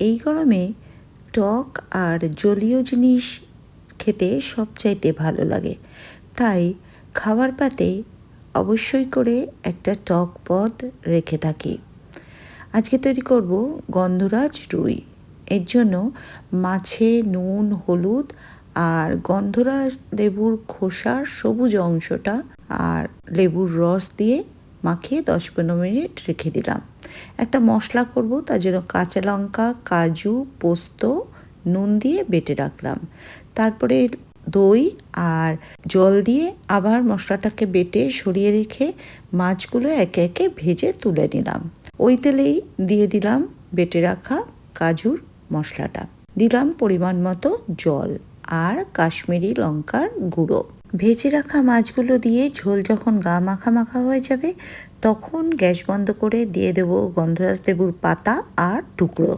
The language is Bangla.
এই গরমে টক আর জলীয় জিনিস খেতে সবচাইতে ভালো লাগে। তাই খাবার পাতে অবশ্যই করে একটা টক পদ রেখে থাকি। আজকে তৈরি করব গন্ধরাজ রুই। এর জন্য মাছে নুন, হলুদ আর গন্ধরাজ লেবুর খোসার সবুজ অংশটা আর লেবুর রস দিয়ে মাখিয়ে দশ পনেরো মিনিট রেখে দিলাম। একটা মশলা করব, তার জন্য কাঁচা লঙ্কা, কাজু, পোস্ত, নুন দিয়ে বেটে রাখলাম। তারপরে দই আর জল দিয়ে আবার মশলাটাকে বেটে সরিয়ে রেখে মাছগুলো একে একে ভেজে তুলে নিলাম। ওই তেলেই দিয়ে দিলাম বেটে রাখা কাজুর মশলাটা। দিলাম পরিমাণ মতো জল আর কাশ্মীরি লঙ্কার গুঁড়ো। ভেজে রাখা মাছগুলো দিয়ে ঝোল যখন গা মাখা মাখা হয়ে যাবে, তখন গ্যাস বন্ধ করে দিয়ে দেবো গন্ধরাজ লেবুর পাতা আর টুকরো।